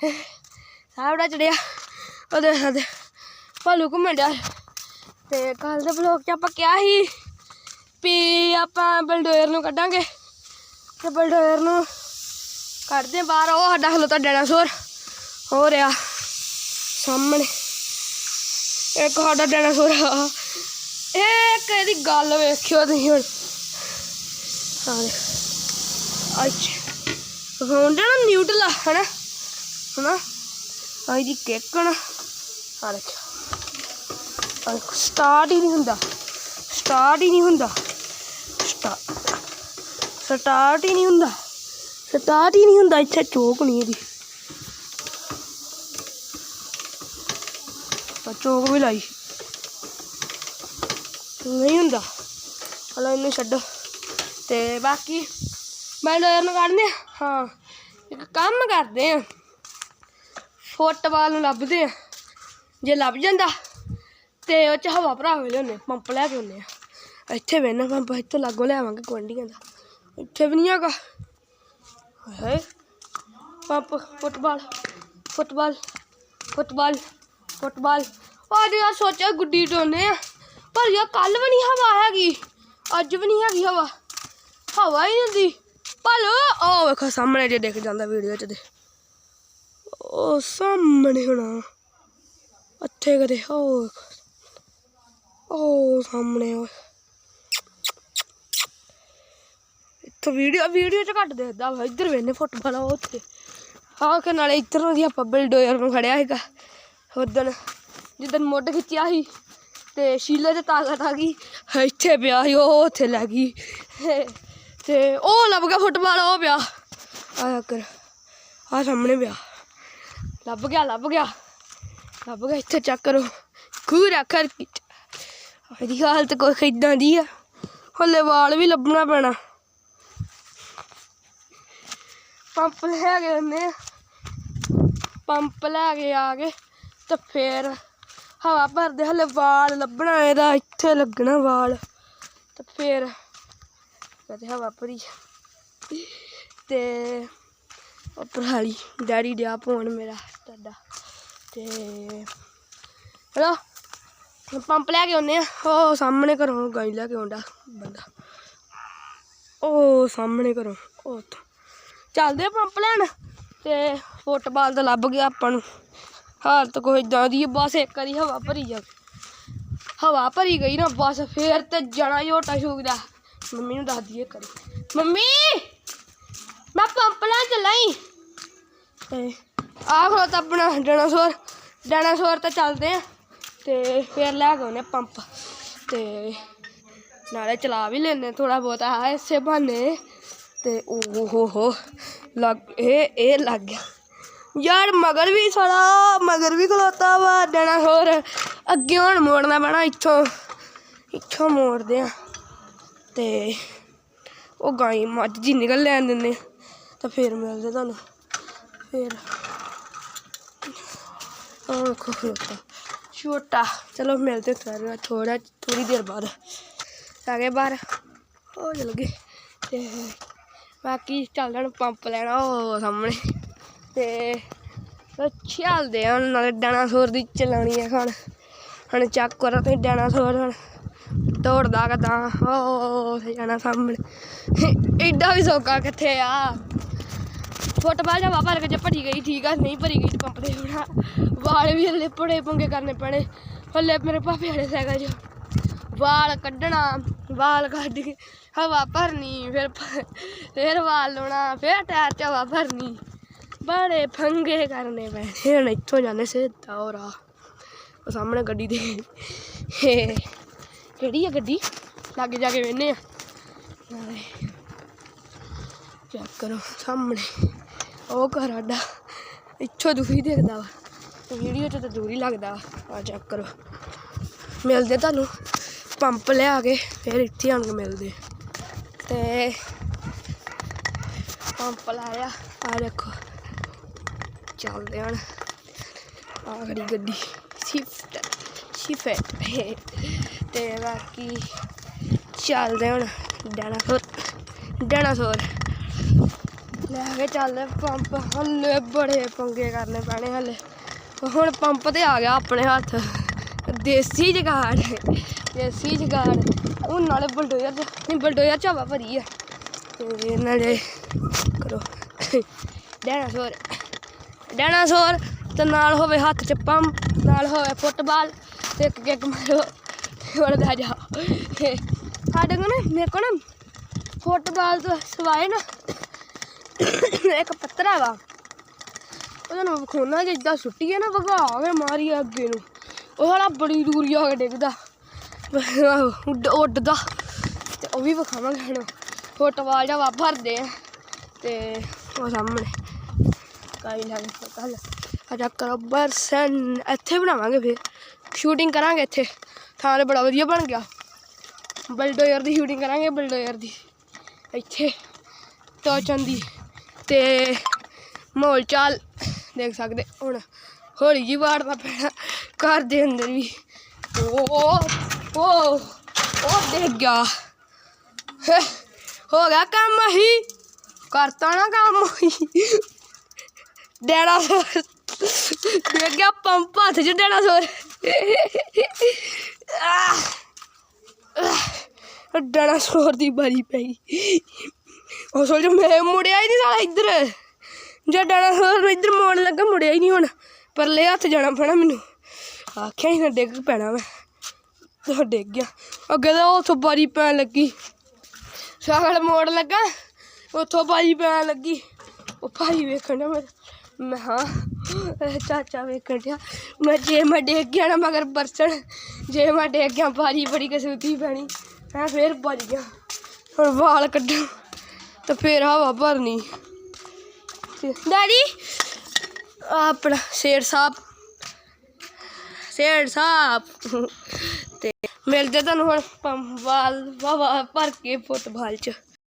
ਸਾਹਬੜਾ ਚੜਿਆ। ਉਹਦੇ ਸਾਡੇ ਭਾਲੂ ਘੁੰਮਣ ਡਿਆ ਤੇ ਕੱਲ ਦੇ ਬਲੌਗ 'ਚ ਆਪਾਂ ਕਿਹਾ ਸੀ ਵੀ ਆਪਾਂ ਬਲਡੋਇਰ ਨੂੰ ਕੱਢਾਂਗੇ। ਤੇ ਬਲਡੋਇਰ ਨੂੰ ਕੱਢਦੇ ਹਾਂ ਬਾਹਰ। ਉਹ ਸਾਡਾ ਖਲੋਤਾ ਡਾਇਨਾਸੌਰ ਹੋ ਰਿਹਾ ਸਾਹਮਣੇ। ਇੱਕ ਸਾਡਾ ਡਾਇਨਾਸੌਰ ਆ। ਇਹ ਇੱਕ ਇਹਦੀ ਗੱਲ ਵੇਖਿਓ ਤੁਸੀਂ ਹੁਣ। ਹਾਂ ਅੱਛਾ। ਹੁਣ ਨਾ ਨਿਊਟਲ ਆ, ਹਨਾ? ਹਨਾ? ਆ ਇਹਦੀ ਕਿੱਕ ਨਾ ਆ ਦੇਖੋ ਸਟਾਰਟ ਹੀ ਨਹੀਂ ਹੁੰਦਾ। ਸਟਾਰਟ ਹੀ ਨਹੀਂ ਹੁੰਦਾ। ਸਟਾਰਟ ਸਟਾਰਟ ਹੀ ਨਹੀਂ ਹੁੰਦਾ। ਸਟਾਰਟ ਹੀ ਨਹੀਂ ਹੁੰਦਾ, ਇੱਥੇ ਚੋਕ ਨਹੀਂ ਇਹਦੀ। ਚੋਕ ਵੀ ਲਾਈ। ਨਹੀਂ ਹੁੰਦਾ। ਹਲੋ ਇਹਨੂੰ ਛੱਡੋ। ਤੇ ਬਾਕੀ ਬੈਲਡਰ ਨੂੰ ਕੱਢਦੇ ਹਾਂ, ਇੱਕ ਕੰਮ ਕਰਦੇ ਆ। ਫੁੱਟਬਾਲ ਨੂੰ ਲੱਭਦੇ ਆ। ਜੇ ਲੱਭ ਜਾਂਦਾ ਤੇ ਉਹ ਚ ਹਵਾ ਭਰਾ ਕੇ ਲਿਆਉਂਦੇ ਪੰਪ ਲੈ ਕੇ ਆਉਂਦੇ ਆ। ਇੱਥੇ ਵੇਨਾ ਪੰਪ, ਇੱਥੇ ਲਾਗੋ ਲਿਆਵਾਂਗੇ ਗੁਆਂਢੀਆਂ ਦਾ। ਇੱਥੇ ਵੀ ਨਹੀਂ ਹੈਗਾ। ਹਾਏ, pump, football football football football. ਉਹ ਅੱਜ ਯਾਰ ਸੋਚਿਆ ਗੁੱਡੀ ਡੋਨੇ ਆ, ਪਰ ਯਾਰ ਕੱਲ ਵੀ ਨਹੀਂ ਹਵਾ ਹੈਗੀ, ਅੱਜ ਵੀ ਨਹੀਂ ਹੈਗੀ ਹਵਾ। ਹਵਾ ਹੀ ਨਹੀਂ ਹੁੰਦੀ। ਪਰ ਉਹ ਵੇਖੋ ਸਾਹਮਣੇ ਜੇ ਦਿਖ ਜਾਂਦਾ ਵੀਡੀਓ 'ਚ ਦੇ ਉਹ ਸਾਹਮਣੇ ਹੋਣਾ। ਇੱਥੇ ਕਦੇ ਉਹ ਵੇਖੋ। ਉਹ ਸਾਹਮਣੇ ਉਹ ਇੱਥੇ ਵੀਡੀਓ ਵੀਡੀਓ 'ਚ ਘੱਟ ਦੇਖਦਾ ਵਾ ਇੱਧਰ ਵੇਨੇ ਫੁੱਟਬਾਲ ਉਹ ਉੱਥੇ। ਆਹ ਕਿ ਨਾਲੇ ਇੱਧਰ ਦੀ ਆਪਾਂ ਬਿਲਡੋਜ਼ਰ ਨੂੰ ਖੜਿਆ ਹੈਗਾ ਉਦਣ ਜਿੱਦਣ ਮੁੱਢ ਖਿੱਚਿਆ ਸੀ ਤੇ ਸ਼ੀਲੇ ਤੇ ਤਾਕਤ ਆ ਗਈ, ਇੱਥੇ ਪਿਆ ਸੀ, ਉਹ ਉੱਥੇ ਲੈ ਗਈ। ਤੇ ਉਹ ਲੱਭ ਗਿਆ ਫੁੱਟਬਾਲ, ਉਹ ਪਿਆ। ਆਇਆ ਕਰ ਆ ਸਾਹਮਣੇ ਪਿਆ। ਲੱਭ ਗਿਆ ਲੱਭ ਗਿਆ। ਲੱਭ ਗਿਆ, ਇੱਥੇ ਚੈੱਕ ਕਰੋ। ਖੂਰਾ ਕਰ ਇਹਦੀ ਹਾਲਤ ਕੋਈ ਇਦਾਂ ਦੀ ਆ। ਹਲੇ ਵਾਲ ਵੀ ਲੱਭਣਾ ਪੈਣਾ। ਪੰਪ ਲੈ ਗਏ ਆਉਂਦੇ ਆ। ਪੰਪ ਲੈ ਕੇ ਆ ਕੇ ਤੇ ਫੇਰ ਹਵਾ ਭਰਦੇ, ਹਲੇ ਵਾਲ ਲੱਭਣਾ ਇਹਦਾ, ਇੱਥੇ ਲੱਗਣਾ ਵਾਲ। ਤੇ ਫੇਰ ਕਦੇ ਹਵਾ ਭਰੀ। ਤੇ ਉਹ ਡੈਡੀ ਡਿਆ ਪਾਉਣ ਮੇਰਾ, ਤੁਹਾਡਾ। ਤੇ ਹਲੋ ਪੰਪ ਲੈ ਕੇ ਆਉਂਦੇ ਆ। ਉਹ ਸਾਹਮਣੇ ਘਰੋਂ ਗਾਈ ਲੈ ਕੇ ਆਉਂਦਾ ਬੰਦਾ। ਉਹ ਸਾਹਮਣੇ ਘਰੋਂ, ਉਹ ਚੱਲਦੇ ਪੰਪ ਲੈਣ, ਤੇ ਫੁੱਟਬਾਲ ਤਾਂ ਲੱਭ ਗਿਆ ਆਪਾਂ ਨੂੰ। ਹਾਲਤ ਕੋਈ ਇਦਾਂ ਦੀ ਬਸ ਇੱਕ ਵਾਰੀ ਹਵਾ ਭਰੀ ਜਾ ਹਵਾ ਭਰੀ ਗਈ ਨਾ, ਬਸ ਫੇਰ ਤੇ ਜਣਾ ਝੋਟਾ ਸ਼ੂਕਦਾ ਮੰਮੀ ਨੂੰ ਦੱਸ ਦਈਏ ਕਰੀ ਮੰਮੀ! ਚੱਲਾਂ ਹੀ। ਤੇ ਆਹ ਖਲੋਤਾ ਆਪਣਾ ਡਾਇਨਾਸੌਰ। ਡਾਇਨਾਸੌਰ ਤੇ ਚੱਲਦੇ ਆ। ਤੇ ਫੇਰ ਲੈ ਕੇ ਉਹਨੇ ਪੰਪ। ਤੇ ਨਾਲੇ ਚਲਾ ਵੀ ਲੈਨੇ ਥੋੜਾ ਬਹੁਤ। ਆ ਇਸੇ ਬਹਾਨੇ। ਤੇ ਓ ਹੋ ਹੋ ਲੱਗ ਇਹ ਇਹ ਲੱਗ ਗਿਆ। ਯਾਰ ਮਗਰ ਵੀ ਸਾਲਾ, ਮਗਰ ਵੀ ਖਲੋਤਾ ਵਾ ਡਾਇਨਾਸੌਰ। ਅੱਗੇ ਹੁਣ ਮੋੜਨਾ ਪੈਣਾ ਇੱਥੋਂ। ਇੱਥੋਂ ਮੋੜਦੇ ਆ। ਤੇ ਉਹ ਗਾਈ ਮੱਝ ਜੀ ਨਿਕਲ ਲੈਣ ਦਿੰਦੇ ਤਾਂ ਫੇਰ ਮਿਲਦੇ ਤੁਹਾਨੂੰ ਫੇਰ ਉਹ ਵੇਖੋ ਛੋਟਾ ਚਲੋ ਮਿਲਦੇ ਥੋੜਾ ਥੋੜਾ ਥੋੜੀ ਦੇਰ ਬਾਅਦ ਆ ਗਏ ਬਾਹਰ ਹੋ ਚਲ ਗਏ ਤੇ ਬਾਕੀ ਚੱਲ ਜਾਣ ਪੰਪ ਲੈਣਾ ਉਹ ਸਾਹਮਣੇ ਤੇ ਚੱਲਦੇ ਆ ਹੁਣ ਨਾਲੇ ਡਾਇਨਾਸੌਰ ਦੀ ਚਲਾਉਣੀ ਹੈ ਹੁਣ ਹੁਣ ਚੱਕ ਕਰੋ ਤੇ ਡਾਇਨਾਸੌਰ ਹੁਣ ਦੌੜਦਾ ਕਦਾਂ ਉਹ ਜਾਣਾ ਸਾਹਮਣੇ ਐਡਾ ਵੀ ਸੌਕਾ ਕਿੱਥੇ ਆ ਫੁੱਟਬਾਲ ਜਾਂ ਭਰ ਕੇ ਭਰੀ ਗਈ, ਠੀਕ ਆ, ਨਹੀਂ ਭਰੀ ਗਈ ਤੇ ਪੰਪ ਦੇ ਹੋਣਾ। ਵਾਲ ਵੀ ਹਲੇ ਪੜੇ ਪੰਗੇ ਕਰਨੇ ਪੈਣੇ। ਹਲੇ ਮੇਰੇ ਪਾਪੇ ਵਾਲੇ ਸਾਈਕਲ 'ਚ ਵਾਲ ਕੱਢਣਾ, ਵਾਲ ਕੱਢ ਕੇ ਹਵਾ ਭਰਨੀ, ਫਿਰ ਫਿਰ ਵਾਲ ਲਾਉਣਾ ਫਿਰ ਟਾਇਰ 'ਚ ਹਵਾ ਭਰਨੀ। ਬੜੇ ਫੰਗੇ ਕਰਨੇ ਪੈਣੇ। ਹੁਣ ਇੱਥੋਂ ਜਾਂਦੇ ਸਿੱਧਾ ਹੋ ਰਾਹ ਉਹ ਸਾਹਮਣੇ ਗੱਡੀ ਦੇ। ਕਿਹੜੀ ਆ ਗੱਡੀ? ਲਾਗੇ ਜਾ ਕੇ ਵੇਨੇ ਆ। ਚੈੱਕ ਕਰੋ ਸਾਹਮਣੇ। ਉਹ ਘਰ ਆਡਾ ਇੱਥੋਂ ਦੂਰੀ ਦੇਖਦਾ ਵਾ। ਵੀਡੀਓ 'ਚ ਤਾਂ ਦੂਰੀ ਲੱਗਦਾ ਵਾ। ਆ ਚੈੱਕ ਕਰੋ। ਮਿਲਦੇ ਤੁਹਾਨੂੰ। ਪੰਪ ਲਿਆ ਕੇ, ਫਿਰ ਇੱਥੇ ਆਣ ਕੇ ਮਿਲਦੇ। ਤੇ ਪੰਪ ਲਾਇਆ। ਆ ਦੇਖੋ। ਚੱਲਦੇ ਹਨ ਆ ਖੜੀ ਗੱਡੀ। ਸ਼ਿਫਟ ਸ਼ਿਫਟ ਤੇ ਬਾਕੀ ਚੱਲਦੇ ਹੁਣ। ਡਾਇਨਾਸੌਰ ਡਾਇਨਾਸੌਰ ਲੈ ਕੇ ਚੱਲ ਪੰਪ, ਹੱਲੇ ਬੜੇ ਪੰਗੇ ਕਰਨੇ ਪੈਣੇ ਹੱਲੇ। ਹੁਣ ਪੰਪ ਤੇ ਆ ਗਿਆ ਆਪਣੇ ਹੱਥ। ਦੇਸੀ ਜਗਾੜ ਦੇਸੀ ਜਗਾੜ। ਉਹ ਨਾਲੇ ਬਲਡੋਜ਼ਰ ਚ ਨਹੀਂ, ਬਲਡੋਜ਼ਰ ਚ ਭਰੀ ਆ। ਤੇ ਨਾਲੇ ਕਰੋ। ਡਾਇਨਾਸੌਰ। ਡਾਇਨਾਸੌਰ, ਤੇ ਨਾਲ ਹੋਵੇ ਹੱਥ ਚ ਪੰਪ, ਨਾਲ ਹੋਵੇ ਫੁੱਟਬਾਲ, ਤੇ ਇੱਕ ਕਿੱਕ ਮਾਰੋ ਉੜਦਾ ਜਾ ਸਾਡੇ ਕੋਲ ਨਾ ਮੇਰੇ ਕੋਲ ਨਾ ਫੁੱਟਬਾਲ ਤੋਂ ਸਵਾਏ ਨਾ। ਇੱਕ ਪੱਤਰਾ ਵਾ ਉਹਦਾ ਨਾਮ ਖੋਨਾ ਕਿ ਇਦਾਂ ਸੁੱਟੀ ਹੈ ਨਾ ਵਗਾ ਮਾਰੀ ਅੱਗੇ ਨੂੰ। ਉਹ ਸਾਲਾ ਬੜੀ ਦੂਰੀ ਜਾ ਕੇ ਡਿੱਗਦਾ। ਆਹੋ, ਉੱਡਦਾ। ਤੇ ਉਹ ਵੀ ਵਿਖਾਵਾਂਗੇ ਹੁਣ। ਫੁੱਟਬਾਲ ਜਾ ਵਾ ਭਰਦੇ ਆ। ਤੇ ਉਹ ਸਾਹਮਣੇ। ਕਾਈ ਲਾਗੇ ਕੱਲ ਅਜਾ ਕਰੋ ਬਰਸਨ ਇੱਥੇ ਬਣਾਵਾਂਗੇ ਫਿਰ। ਸ਼ੂਟਿੰਗ ਕਰਾਂਗੇ ਇੱਥੇ। ਥਾਂ ਤੇ ਬੜਾ ਵਧੀਆ ਬਣ ਗਿਆ। ਬਲਡੋਜ਼ਰ ਦੀ ਸ਼ੂਟਿੰਗ ਕਰਾਂਗੇ ਬਲਡੋਜ਼ਰ ਦੀ। ਇੱਥੇ। ਟੋਚਨ ਦੀ। ਤੇ ਮਾਹੌਲ ਚਾਲ ਦੇਖ ਸਕਦੇ ਹੁਣ ਹੌਲੀ ਜੀ ਵਾੜਨਾ ਪੈਣਾ, ਘਰ ਦੇ ਅੰਦਰ ਵੀ। ਓ ਓ ਉਹ ਦੇਖ ਗਿਆ। ਹੋ ਗਿਆ ਕੰਮ ਹੀ ਕਰਤਾ ਨਾ ਕੰਮ ਹੀ ਡਾਇਨਾਸੌਰ ਦੇਖ ਗਿਆ ਪੰਪ ਹੱਥ ਚ ਡਾਇਨਾਸੌਰ ਆਹ ਸੋਰ ਦੀ ਬਾਰੀ ਪਈ ਉਹ ਸੋਚ ਮੈਂ ਮੁੜਿਆ ਹੀ ਨਹੀਂ ਸਾਲਾ ਇੱਧਰ। ਜੇ ਡਾਇਨਾਸੌਰ ਨੂੰ ਇੱਧਰ ਮੋੜਨ ਲੱਗਾ, ਮੁੜਿਆ ਹੀ ਨਹੀਂ ਹੁਣ। ਪਰਲੇ ਹੱਥ ਜਾਣਾ ਪੈਣਾ ਮੈਨੂੰ। ਆਖਿਆ ਹੀ ਨਾ ਡਿੱਗ ਪੈਣਾ ਮੈਂ। ਤਾਂ ਡਿੱਗ ਗਿਆ। ਅੱਗੇ ਤਾਂ ਉੱਥੋਂ ਬਾਰੀ ਪੈਣ ਲੱਗੀ। ਸਾਗਲ ਮੋੜ ਲੱਗਾ, ਉੱਥੋਂ ਬਾਰੀ ਪੈਣ ਲੱਗੀ। ਉਹ ਭਾਈ ਵੇਖਣ ਡਿਆ ਮੈਂ ਮੈਂ ਹਾਂ ਚਾਚਾ ਵੇਖਣ ਡਿਆ। ਮੈਂ ਜੇ ਮੈਂ ਡਿੱਗ ਗਿਆ ਨਾ ਮਗਰ ਬਰਸਣ, ਜੇ ਮੈਂ ਡਿੱਗ ਗਿਆ ਬਾਰੀ ਬੜੀ ਕਸੂਤੀ ਪੈਣੀ। ਮੈਂ ਫੇਰ ਬਚ ਗਿਆ। ਹੁਣ ਵਾਲ ਕੱਢਣ ਤੇ ਫੇਰ ਹਵਾ ਭਰਨੀ। ਡੈਡੀ ਆਪਣਾ ਸ਼ੇਰ ਸਾਹਿਬ ਸ਼ੇਰ ਸਾਹਿਬ ਤੇ ਮਿਲਦੇ ਤੁਹਾਨੂੰ ਹੁਣ ਪੰਵਾਲ ਵਾਵਾ ਭਰ ਕੇ ਫੁੱਟਬਾਲ ਚ।